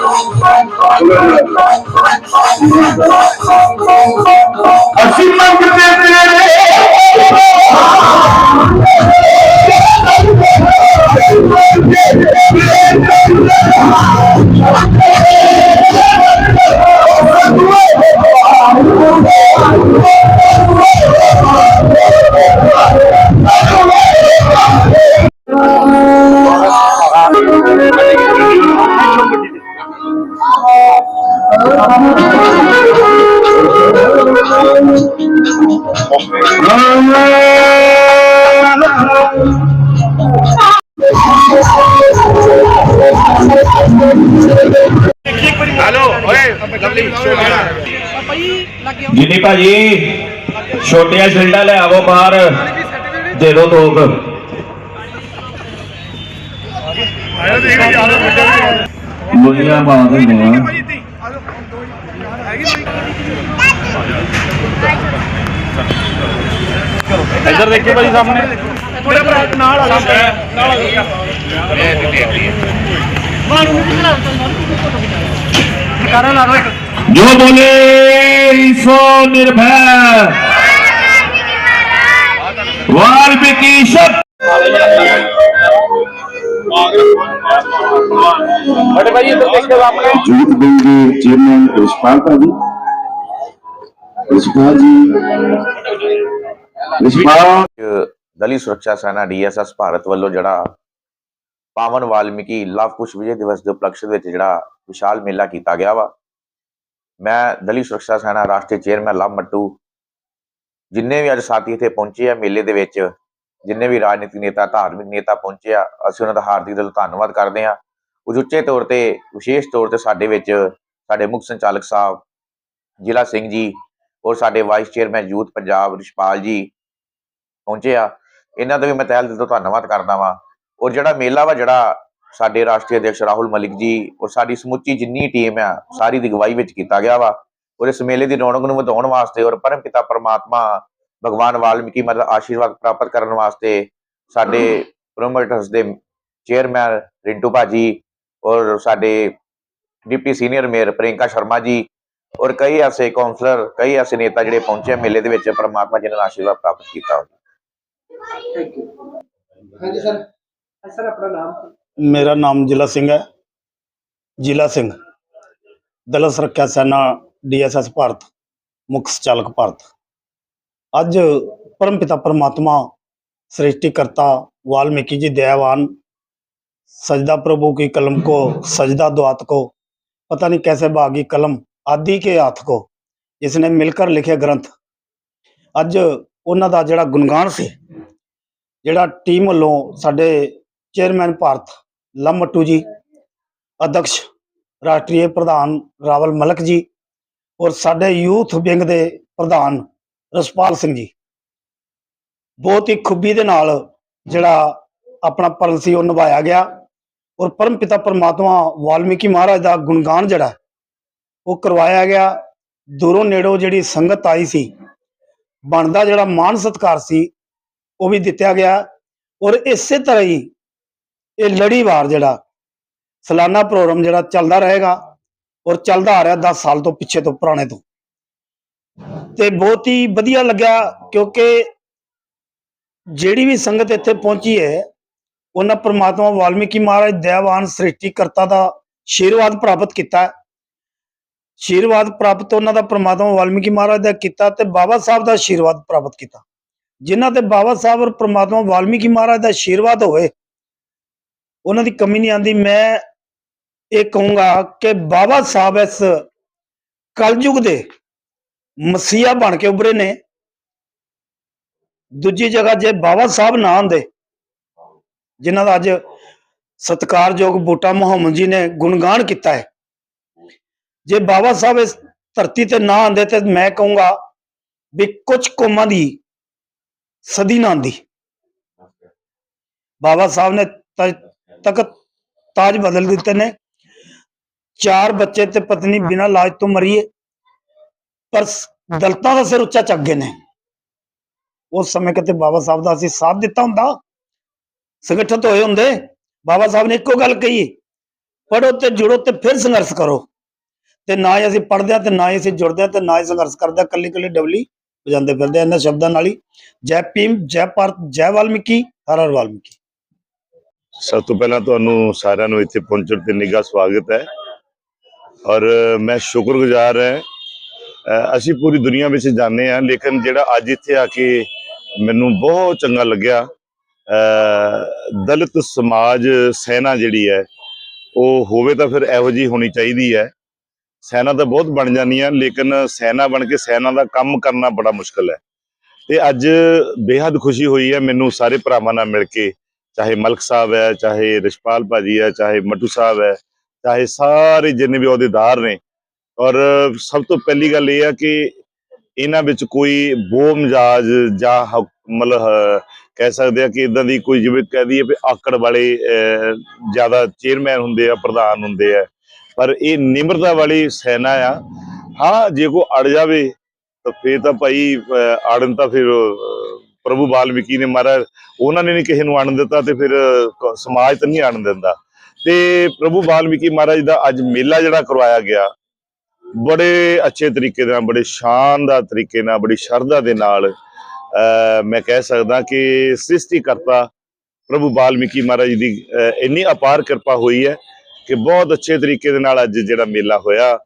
Thank you. ਜਿੰਨੀ ਭਾਜੀ ਛੋਟੀਆਂ ਸਿਲਡਾ ਲੈ ਆਵੋ ਬਾਹਰ। ਦੇ ਦੋ ਤੋਕ ਲੋਹੀਆਂ ਬਾਹਰ ਹੁੰਦੀਆਂ ਇੱਧਰ ਦੇਖਿਓ ਭਾਜੀ ਸਾਹਮਣੇ। ਥੋੜਾ ਨਾਲ ਆ ਨਾਲ ਆ ਕਰਾਂ ਲਾ ਦੋ ਇੱਕ ਜੋ ਬੋਲੇ ਸੋ ਨਿਰਭੈ ਵਾਲਮੀਕੀ ਸਤ ਬੜੇ ਭਾਈ ਇੱਧਰ ਦੇਖਿਓ ਸਾਹਮਣੇ ਜੂਟ ਵਿੰਗ ਦੇ ਚੇਅਰਮੈਨ ਰਿਸ਼ਪਾਲ ਭਾਜੀ। ਰਿਸ਼ਪਾਲ ਜੀ। ਰਿਸ਼ਪਾਲ। ਚ ਦਲੀ ਸੁਰੱਖਿਆ ਸੈਨਾ ਡੀਐਸਐਸ ਭਾਰਤ ਵੱਲੋਂ ਜਿਹੜਾ ਪਾਵਨ ਵਾਲਮੀਕੀ ਲਵ ਕੁਸ਼ ਵਿਜੇ ਦਿਵਸ ਦੇ ਉਪਲਕਸ਼ ਵਿੱਚ ਜਿਹੜਾ ਵਿਸ਼ਾਲ ਮੇਲਾ ਕੀਤਾ ਗਿਆ ਵਾ। ਮੈਂ ਦਲੀ ਸੁਰੱਖਿਆ ਸੈਨਾ ਰਾਸ਼ਟਰੀ ਚੇਅਰਮੈਨ ਲਵ ਮੱਟੂ, ਜਿੰਨੇ ਵੀ ਅੱਜ ਸਾਥੀ ਇੱਥੇ ਪਹੁੰਚੇ ਆ ਮੇਲੇ ਦੇ ਵਿੱਚ, ਜਿੰਨੇ ਵੀ ਰਾਜਨੀਤਿਕ ਨੇਤਾ, ਧਾਰਮਿਕ ਨੇਤਾ ਪਹੁੰਚੇ ਆ, ਅਸੀਂ ਉਹਨਾਂ ਦਾ ਹਾਰਦਿਕ ਦਿਲੋਂ ਧੰਨਵਾਦ ਕਰਦੇ ਹਾਂ। ਉਚੇਚੇ ਤੌਰ ਤੇ, ਵਿਸ਼ੇਸ਼ ਤੌਰ ਤੇ ਸਾਡੇ ਵਿੱਚ ਸਾਡੇ ਮੁੱਖ ਸੰਚਾਲਕ ਸਾਹਿਬ, ਜ਼ਿਲ੍ਹਾ ਸਿੰਘ ਜੀ ਔਰ ਸਾਡੇ vice chairman youth Punjab Rishpal ji ਪਹੁੰਚੇ ਆ। ਇਹਨਾਂ ਦਾ ਵੀ ਮੈਂ ਤਹਿ ਦਿਲ ਤੋਂ ਧੰਨਵਾਦ ਕਰਦਾ ਵਾਂ। ਔਰ ਜਿਹੜਾ ਮੇਲਾ ਵਾ, ਜਿਹੜਾ ਸਾਡੇ ਰਾਸ਼ਟਰੀ ਅਧਿਕਸ਼ ਰਾਹੁਲ ਮਲਿਕ ਜੀ ਔਰ ਸਾਡੀ ਸਮੁੱਚੀ ਜਿੰਨੀ ਟੀਮ ਆ ਸਾਰੀ ਦੀ ਅਗਵਾਈ ਵਿੱਚ ਕੀਤਾ ਗਿਆ ਵਾ। ਔਰ ਇਸ ਮੇਲੇ ਦੀ ਰੌਣਕ ਨੂੰ ਵਧਾਉਣ ਵਾਸਤੇ ਔਰ ਪਰਮ ਪਿਤਾ ਪਰਮਾਤਮਾ ਭਗਵਾਨ ਵਾਲਮੀਕੀ ਮਤਲਬ ਆਸ਼ੀਰਵਾਦ ਪ੍ਰਾਪਤ ਕਰਨ ਵਾਸਤੇ ਸਾਡੇ ਪ੍ਰੋਮੋਟਰਸ ਦੇ ਚੇਅਰਮੈਨ ਰਿੰਟੂ ਭਾਜੀ ਔਰ ਸਾਡੇ deputy senior mayor Prinka Sharma ji ਔਰ ਕਈ ਐਸੇ ਕਾਉਂਸਲਰ ਕਈ ਐਸੇ ਨੇਤਾ ਜਿਹੜੇ ਪਹੁੰਚੇ ਮੇਲੇ ਦੇ ਵਿੱਚ ਪਰਮਾਤਮਾ ਜਿਨ੍ਹਾਂ ਨੇ ਆਸ਼ੀਰਵਾਦ ਪ੍ਰਾਪਤ ਕੀਤਾ। ਹੋਵੇ ਹਾਂਜੀ ਸਰ ਸਰ ਆਪਣਾ ਨਾਮ ਮੇਰਾ ਨਾਮ ਜ਼ਿਲ੍ਹਾ ਸਿੰਘ ਹੈ ਜ਼ਿਲ੍ਹਾ ਸਿੰਘ ਦਲ ਸੁਰੱਖਿਆ ਸੈਨਾ ਡੀਐਸਐਸ ਭਾਰਤ ਮੁੱਖ ਸੰਚਾਲਕ ਭਾਰਤ ਅੱਜ ਪਰਮਪਿਤਾ ਪਰਮਾਤਮਾ सृष्टिकर्ता वाल्मीकि जी दयावान सजदा प्रभु की कलम को सजदा दुआत को पता नहीं कैसे भागी कलम आदि के हाथ को जिसने मिलकर लिखे ग्रंथ ਅੱਜ ਉਹਨਾਂ ਦਾ ਜਿਹੜਾ ਗੁਣਗਾਨ ਸੀ ਜਿਹੜਾ ਟੀਮ ਵੱਲੋਂ ਸਾਡੇ ਚੇਅਰਮੈਨ ਭਾਰਤ ਲੰਮਟੂ ਜੀ, ਅਧਿਕਸ਼ ਰਾਸ਼ਟਰੀ ਪ੍ਰਧਾਨ ਰਾਵਲ ਮਲਕ ਜੀ ਔਰ ਸਾਡੇ ਯੂਥ ਵਿੰਗ ਦੇ ਪ੍ਰਧਾਨ ਰਸਪਾਲ ਸਿੰਘ ਜੀ। ਬਹੁਤ ਹੀ ਖੂਬੀ ਦੇ ਨਾਲ ਜਿਹੜਾ ਆਪਣਾ ਪਰਮ ਸੀ ਉਹ ਨਿਭਾਇਆ ਗਿਆ ਔਰ ਪਰਮ ਪਿਤਾ ਪਰਮਾਤਮਾ ਵਾਲਮੀਕੀ ਮਹਾਰਾਜ ਦਾ ਗੁਣਗਾਨ ਜਿਹੜਾ ਉਹ ਕਰਵਾਇਆ ਗਿਆ। ਦੂਰੋਂ ਨੇੜੋਂ ਜਿਹੜੀ ਸੰਗਤ ਆਈ ਸੀ, ਬਣਦਾ ਜਿਹੜਾ ਮਾਨ ਸਤਕਾਰ ਸੀ ਉਹ ਵੀ ਦਿੱਤਾ ਗਿਆ ਔਰ ਇਸੇ ਤਰ੍ਹਾਂ ਹੀ ਇਹ ਲੜੀਵਾਰ ਜਿਹੜਾ ਸਾਲਾਨਾ ਪ੍ਰੋਗਰਾਮ ਜਿਹੜਾ ਚੱਲਦਾ ਰਹੇਗਾ ਔਰ ਚੱਲਦਾ ਆ ਰਿਹਾ 10 ਸਾਲ ਤੋਂ ਪਿੱਛੇ ਤੋਂ ਪੁਰਾਣੇ ਤੋਂ। ਤੇ ਬਹੁਤ ਹੀ ਵਧੀਆ ਲੱਗਿਆ ਕਿਉਂਕਿ ਜਿਹੜੀ ਵੀ ਸੰਗਤ ਇੱਥੇ ਪਹੁੰਚੀ ਹੈ, ਉਹਨਾਂ ਪ੍ਰਮਾਤਮਾ ਵਾਲਮੀਕੀ ਮਹਾਰਾਜ ਦਇਆਵਾਨ ਸ੍ਰਿਸ਼ਟੀ ਕਰਤਾ ਦਾ ਆਸ਼ੀਰਵਾਦ ਪ੍ਰਾਪਤ ਕੀਤਾ। ਆਸ਼ੀਰਵਾਦ ਪ੍ਰਾਪਤ ਉਹਨਾਂ ਦਾ ਪ੍ਰਮਾਤਮਾ ਵਾਲਮੀਕੀ ਮਹਾਰਾਜ ਦਾ ਕੀਤਾ ਤੇ ਬਾਬਾ ਸਾਹਿਬ ਦਾ ਆਸ਼ੀਰਵਾਦ ਪ੍ਰਾਪਤ ਕੀਤਾ। ਜਿਨ੍ਹਾਂ ਤੇ ਬਾਬਾ ਸਾਹਿਬ ਔਰ ਪ੍ਰਮਾਤਮਾ ਵਾਲਮੀਕੀ ਮਹਾਰਾਜ ਦਾ ਆਸ਼ੀਰਵਾਦ ਹੋਵੇ ਉਹਨਾਂ ਦੀ ਕਮੀ ਨਹੀਂ ਆਂਦੀ ਮੈਂ ਇਹ ਕਹੂੰਗਾ ਕਿ ਬਾਬਾ ਸਾਹਿਬ ਇਸ ਕਲਯੁਗ ਦੇ ਮਸੀਹਾ ਬਣ ਕੇ ਉੱਭਰੇ ਨੇ। ਦੂਜੀ ਜਗ੍ਹਾ ਜੇ ਬਾਬਾ ਸਾਹਿਬ ਨਾ ਹੁੰਦੇ ਜਿਨ੍ਹਾਂ ਦਾ ਅੱਜ ਸਤਿਕਾਰਯੋਗ ਬੂਟਾ ਮੁਹੰਮਦ ਜੀ ਨੇ ਗੁਣਗਾਨ ਕੀਤਾ ਹੈ। ਜੇ ਬਾਬਾ ਸਾਹਿਬ ਇਸ ਧਰਤੀ ਤੇ ਨਾ ਆਂਦੇ ਤੇ ਮੈਂ ਕਹੂੰਗਾ ਵੀ ਕੁਝ ਕੌਮਾਂ ਦੀ ਸਦੀ ਨਾ ਆਂਦੀ ਬਾਬਾ ਸਾਹਿਬ ਨੇ ਤਖਤ ਤਾਜ ਬਦਲ ਦਿੱਤੇ ਨੇ। ਚਾਰ ਬੱਚੇ ਤੇ ਪਤਨੀ ਬਿਨਾਂ ਲਾਜ ਤੋਂ ਮਰੀਏ ਪਰ ਦਲਤਾਂ ਦਾ ਸਿਰ ਉੱਚਾ ਚੱਕ ਗਏ ਨੇ। ਉਸ ਸਮੇਂ ਕਿਤੇ ਬਾਬਾ ਸਾਹਿਬ ਦਾ ਅਸੀਂ ਸਾਥ ਦਿੱਤਾ ਹੁੰਦਾ। ਸੰਗਠਿਤ ਹੋਏ ਹੁੰਦੇ। ਬਾਬਾ ਸਾਹਿਬ ਨੇ ਇੱਕੋ ਗੱਲ ਕਹੀ ਪੜੋ ਤੇ ਜੁੜੋ ਤੇ ਫਿਰ ਸੰਘਰਸ਼ ਕਰੋ। ਤੇ ਨਾ ਹੀ ਅਸੀਂ ਪੜਦੇ ਆ ਤੇ ਨਾ ਹੀ ਅਸੀਂ ਜੁੜਦੇ ਆ ਤੇ ਨਾ ਹੀ ਸੰਘਰਸ਼ ਕਰਦੇ ਆ ਕੱਲੀ ਕੱਲੀ ਡਬਲੀ ਵਜਾਉਂਦੇ ਫਿਰਦੇ ਇਹਨਾਂ ਸ਼ਬਦਾਂ ਨਾਲ ਹੀ। ਜੈ ਭੀਮ, ਜੈ ਭਾਰਤ, ਜੈ ਵਾਲਮੀਕੀ, ਹਰ ਹਰ ਵਾਲਮੀਕੀ। ਸਭ ਤੋਂ ਪਹਿਲਾਂ ਤੁਹਾਨੂੰ ਸਾਰਿਆਂ ਨੂੰ ਇੱਥੇ ਪਹੁੰਚਣ ਤੇ ਨਿੱਘਾ ਸਵਾਗਤ ਹੈ। ਔਰ ਮੈਂ ਸ਼ੁਕਰਗੁਜ਼ਾਰ ਹਾਂ ਅਸੀਂ ਪੂਰੀ ਦੁਨੀਆ ਵਿੱਚ ਜਾਂਦੇ ਹਾਂ, ਲੇਕਿਨ ਜਿਹੜਾ ਅੱਜ ਇੱਥੇ ਆ ਕੇ ਮੈਨੂੰ ਬਹੁਤ ਚੰਗਾ ਲੱਗਿਆ ਦਲਿਤ ਸਮਾਜ ਸੈਨਾ ਜਿਹੜੀ ਹੈ, ਉਹ ਹੋਵੇ ਤਾਂ ਫਿਰ ਇਹੋ ਜੀ ਹੋਣੀ ਚਾਹੀਦੀ ਹੈ। ਸੈਨਾ ਤਾਂ ਬਹੁਤ ਬਣ ਜਾਂਦੀਆਂ, ਲੇਕਿਨ ਸੈਨਾ ਬਣ ਕੇ ਸੈਨਾ ਦਾ ਕੰਮ ਕਰਨਾ ਬੜਾ ਮੁਸ਼ਕਲ ਹੈ। ਤੇ ਅੱਜ ਬੇਹੱਦ ਖੁਸ਼ੀ ਹੋਈ ਹੈ ਮੈਨੂੰ ਸਾਰੇ ਭਰਾਵਾਂ ਨਾਲ ਮਿਲ ਕੇ ਚਾਹੇ ਮਲਕ ਸਾਹਿਬ ਹੈ ਚਾਹੇ ਰਿਸ਼ਪਾਲ ਭਾਜੀ ਹੈ ਚਾਹੇ ਮਟੂ ਸਾਹਿਬ ਹੈ ਚਾਹੇ ਸਾਰੇ ਜਿੰਨੇ ਵੀ ਅਹੁਦੇਦਾਰ ਨੇ। ਔਰ ਸਭ ਤੋਂ ਪਹਿਲੀ ਗੱਲ ਇਹ ਆ ਕਿ ਇਹਨਾਂ ਵਿੱਚ ਕੋਈ ਬੋ ਜਾਂ ਮਤਲਬ ਕਹਿ ਸਕਦੇ ਆ ਕਿ ਇਦਾਂ ਦੀ ਕੋਈ ਜਿਵੇਂ ਕਹਿ ਦਈਏ ਵੀ ਆਕੜ ਵਾਲੇ ਅਹ, ਜ਼ਿਆਦਾ ਚੇਅਰਮੈਨ ਹੁੰਦੇ ਆ ਪ੍ਰਧਾਨ ਹੁੰਦੇ ਆ। ਪਰ ਇਹ ਨਿਮਰਤਾ ਵਾਲੀ ਸੈਨਾ ਆ। ਹਾਂ ਜੇ ਕੋ ਅੜ ਜਾਵੇ ਤਾਂ ਫੇਰ ਤਾਂ ਭਾਈ ਅੜਨ ਤਾਂ ਫਿਰ ਪ੍ਰਭੂ ਬਾਲਮੀਕੀ ਨੇ ਮਹਾਰਾਜ, ਉਹਨਾਂ ਨੇ ਨਹੀਂ ਕਿਸੇ ਨੂੰ ਆਣਨ ਦਿੱਤਾ ਤੇ ਫਿਰ ਸਮਾਜ ਤਾਂ ਨਹੀਂ ਆਣਨ ਦਿੰਦਾ। ਤੇ ਪ੍ਰਭੂ ਵਾਲਮੀਕੀ ਮਹਾਰਾਜ ਦਾ ਅੱਜ ਮੇਲਾ ਜਿਹੜਾ ਕਰਵਾਇਆ ਗਿਆ, ਬੜੇ ਅੱਛੇ ਤਰੀਕੇ ਨਾਲ, ਬੜੇ ਸ਼ਾਨਦਾਰ ਤਰੀਕੇ ਨਾਲ, ਬੜੀ ਸ਼ਰਧਾ ਦੇ ਨਾਲ ਮੈਂ ਕਹਿ ਸਕਦਾ ਕਿ ਸ੍ਰਿਸ਼ਟੀ ਕਰਤਾ ਪ੍ਰਭੂ ਬਾਲਮੀਕੀ ਮਹਾਰਾਜ ਜੀ ਦੀ ਇੰਨੀ ਅਪਾਰ ਕਿਰਪਾ ਹੋਈ ਹੈ ਕਿ ਬਹੁਤ ਅੱਛੇ ਤਰੀਕੇ ਦੇ ਨਾਲ ਅੱਜ ਜਿਹੜਾ ਮੇਲਾ ਹੋਇਆ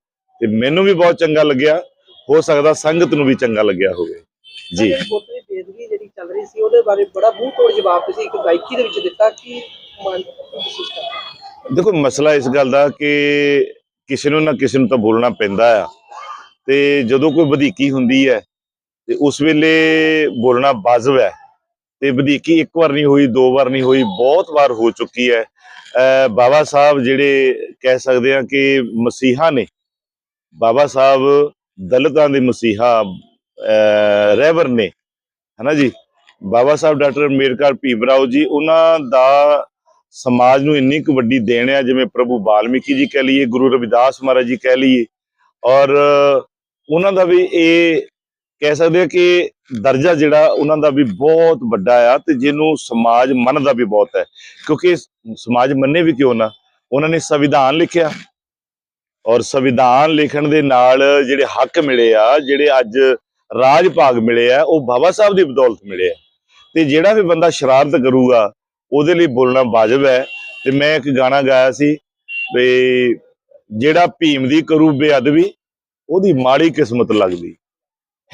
ਤੇ ਮੈਨੂੰ ਵੀ ਬਹੁਤ ਚੰਗਾ ਲੱਗਿਆ, ਹੋ ਸਕਦਾ ਸੰਗਤ ਨੂੰ ਵੀ ਚੰਗਾ ਲੱਗਿਆ ਹੋਵੇ। ਜੀ। ਚੱਲ ਰਹੀ ਸੀ, ਉਹਦੇ ਬਾਰੇ ਬੜਾ ਮੂੰਹ ਤੋੜ ਜਵਾਬ ਤੁਸੀਂ ਇੱਕ ਗਾਇਕੀ ਦੇ ਵਿੱਚ ਦਿੱਤਾ ਕਿ ਦੇਖੋ, ਮਸਲਾ ਇਸ ਗੱਲ ਦਾ ਕਿ ਕਿਸੇ ਨੂੰ ਨਾ ਕਿਸੇ ਨੂੰ ਤਾਂ ਬੋਲਣਾ ਪੈਂਦਾ ਆ। ਤੇ ਜਦੋਂ ਕੋਈ ਵਧੀਕੀ ਹੁੰਦੀ ਹੈ, ਤੇ ਉਸ ਵੇਲੇ ਬੋਲਣਾ ਵਾਜਬ ਹੈ। ਤੇ ਵਧੀਕੀ ਇੱਕ ਵਾਰ ਨਹੀਂ ਹੋਈ, ਦੋ ਵਾਰ ਨਹੀਂ ਹੋਈ, ਬਹੁਤ ਵਾਰ ਹੋ ਚੁੱਕੀ ਹੈ। ਅਹ ਬਾਬਾ ਸਾਹਿਬ ਜਿਹੜੇ ਕਹਿ ਸਕਦੇ ਆ ਕਿ ਮਸੀਹਾ ਨੇ, ਬਾਬਾ ਸਾਹਿਬ ਦਲਤਾਂ ਦੇ ਮਸੀਹਾ ਅਹ ਰਹਿਬਰ ਨੇ। ਹਨਾ ਜੀ? ਬਾਬਾ ਸਾਹਿਬ ਡਾਕਟਰ ਅੰਬੇਡਕਰ ਭੀਮਰਾਓ ਜੀ, ਉਹਨਾਂ ਦਾ ਸਮਾਜ ਨੂੰ ਇੰਨੀ ਕੁ ਵੱਡੀ ਦੇਣ ਹੈ ਜਿਵੇਂ ਪ੍ਰਭੂ ਵਾਲਮੀਕੀ ਜੀ ਕਹਿ ਲਈਏ, ਗੁਰੂ ਰਵਿਦਾਸ ਮਹਾਰਾਜ ਜੀ ਕਹਿ ਲਈਏ। ਔਰ ਉਹਨਾਂ ਦਾ ਵੀ ਇਹ ਕਹਿ ਸਕਦੇ ਆ ਕਿ ਦਰਜਾ ਜਿਹੜਾ ਉਹਨਾਂ ਦਾ ਵੀ ਬਹੁਤ ਵੱਡਾ ਆ ਤੇ ਜਿਹਨੂੰ ਸਮਾਜ ਮੰਨਦਾ ਵੀ ਬਹੁਤ ਹੈ। ਕਿਉਂਕਿ ਸਮਾਜ ਮੰਨੇ ਵੀ ਕਿਉਂ ਨਾ? ਉਹਨਾਂ ਨੇ ਸੰਵਿਧਾਨ ਲਿਖਿਆ। ਔਰ ਸੰਵਿਧਾਨ ਲਿਖਣ ਦੇ ਨਾਲ ਜਿਹੜੇ ਹੱਕ ਮਿਲੇ ਆ, ਜਿਹੜੇ ਅੱਜ ਰਾਜ ਭਾਗ ਮਿਲੇ ਆ, ਉਹ ਬਾਬਾ ਸਾਹਿਬ ਦੀ ਬਦੌਲਤ ਮਿਲੇ ਆ। ਤੇ ਜਿਹੜਾ ਵੀ ਬੰਦਾ ਸ਼ਰਾਰਤ ਕਰੂਗਾ ਉਹਦੇ ਲਈ ਬੋਲਣਾ ਵਾਜਬ ਹੈ। ਤੇ ਮੈਂ ਇੱਕ ਗਾਣਾ ਗਾਇਆ ਸੀ ਵੀ ਜਿਹੜਾ ਭੀਮ ਦੀ ਕਰੂ ਬੇਅਦਬੀ ਉਹਦੀ ਮਾੜੀ ਕਿਸਮਤ ਲੱਗਦੀ।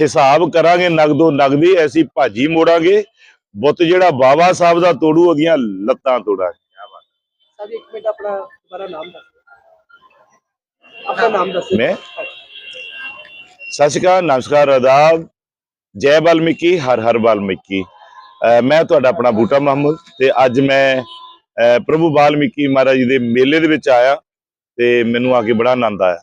ਹਿਸਾਬ ਕਰਾਂਗੇ ਨਗਦੋ ਨਗਦੀ ਐਸੀ ਭਾਜੀ ਮੋੜਾਂਗੇ। ਬੁੱਤ ਜਿਹੜਾ ਬਾਬਾ ਸਾਹਿਬ ਦਾ ਤੋੜੂ ਉਹਦੀਆਂ ਲੱਤਾਂ ਤੋੜਾਂਗੇ। ਸਾਹਿਬ ਇੱਕ ਮਿੰਟ ਆਪਣਾ ਦੁਬਾਰਾ ਨਾਮ ਦੱਸੋ ਆਪਣਾ ਨਾਮ ਦੱਸੋ ਮੈਂ? ਸਤਿ ਸ਼੍ਰੀ ਅਕਾਲ ਨਮਸਕਾਰ ਆਦਾਬ ਜੈ ਵਾਲਮੀਕੀ ਹਰ ਹਰ ਵਾਲਮੀਕੀ। ਅਹ ਮੈਂ ਤੁਹਾਡਾ ਆਪਣਾ ਬੂਟਾ ਮੁਹੰਮਦ ਤੇ ਅੱਜ ਮੈਂ ਪ੍ਰਭੂ ਵਾਲਮੀਕੀ ਮਹਾਰਾਜ ਜੀ ਦੇ ਮੇਲੇ ਦੇ ਵਿੱਚ ਆਇਆ ਤੇ ਮੈਨੂੰ ਆ ਕੇ ਬੜਾ ਆਨੰਦ ਆਇਆ।